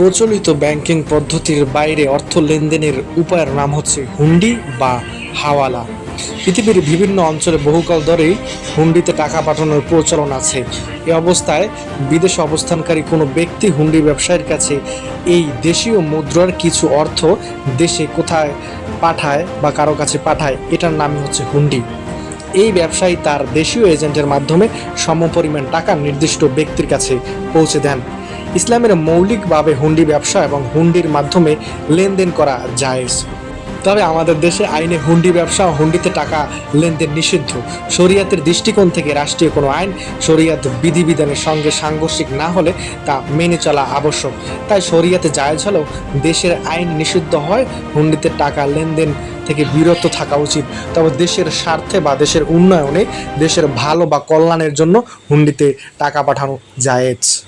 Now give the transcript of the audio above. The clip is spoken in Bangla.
প্রচলিত ব্যাংকিং পদ্ধতির বাইরে অর্থ লেনদেনের উপায়ের নাম হচ্ছে হুন্ডি বা হাওয়ালা। পৃথিবীর বিভিন্ন অঞ্চলে বহুকাল ধরেই হুন্ডিতে টাকা পাঠানোর প্রচলন আছে। এ অবস্থায় বিদেশে অবস্থানকারী কোনো ব্যক্তি হুন্ডি ব্যবসায়ীর কাছে এই দেশীয় মুদ্রার কিছু অর্থ দেশে কোথায় পাঠায় বা কারও কাছে পাঠায়, এটার নামই হচ্ছে হুন্ডি। এই ব্যবসায়ী তার দেশীয় এজেন্টের মাধ্যমে সমপরিমাণ টাকা নির্দিষ্ট ব্যক্তির কাছে পৌঁছে দেন। ইসলামের মৌলিকভাবে হুন্ডি ব্যবসা এবং হুন্ডির মাধ্যমে লেনদেন করা জায়েজ। তবে আমাদের দেশে আইনে হুন্ডি ব্যবসা ও হুন্ডিতে টাকা লেনদেন নিষিদ্ধ। শরিয়াতের দৃষ্টিকোণ থেকে রাষ্ট্রীয় কোনো আইন শরিয়াত বিধিবিধানের সঙ্গে সাংঘর্ষিক না হলে তা মেনে চলা আবশ্যক। তাই শরিয়াতে জায়েজ হলেও দেশের আইন নিষিদ্ধ হয়, হুন্ডিতে টাকা লেনদেন থেকে বিরত থাকা উচিত। তবে দেশের স্বার্থে বা দেশের উন্নয়নে দেশের ভালো বা কল্যাণের জন্য হুন্ডিতে টাকা পাঠানো জায়েজ।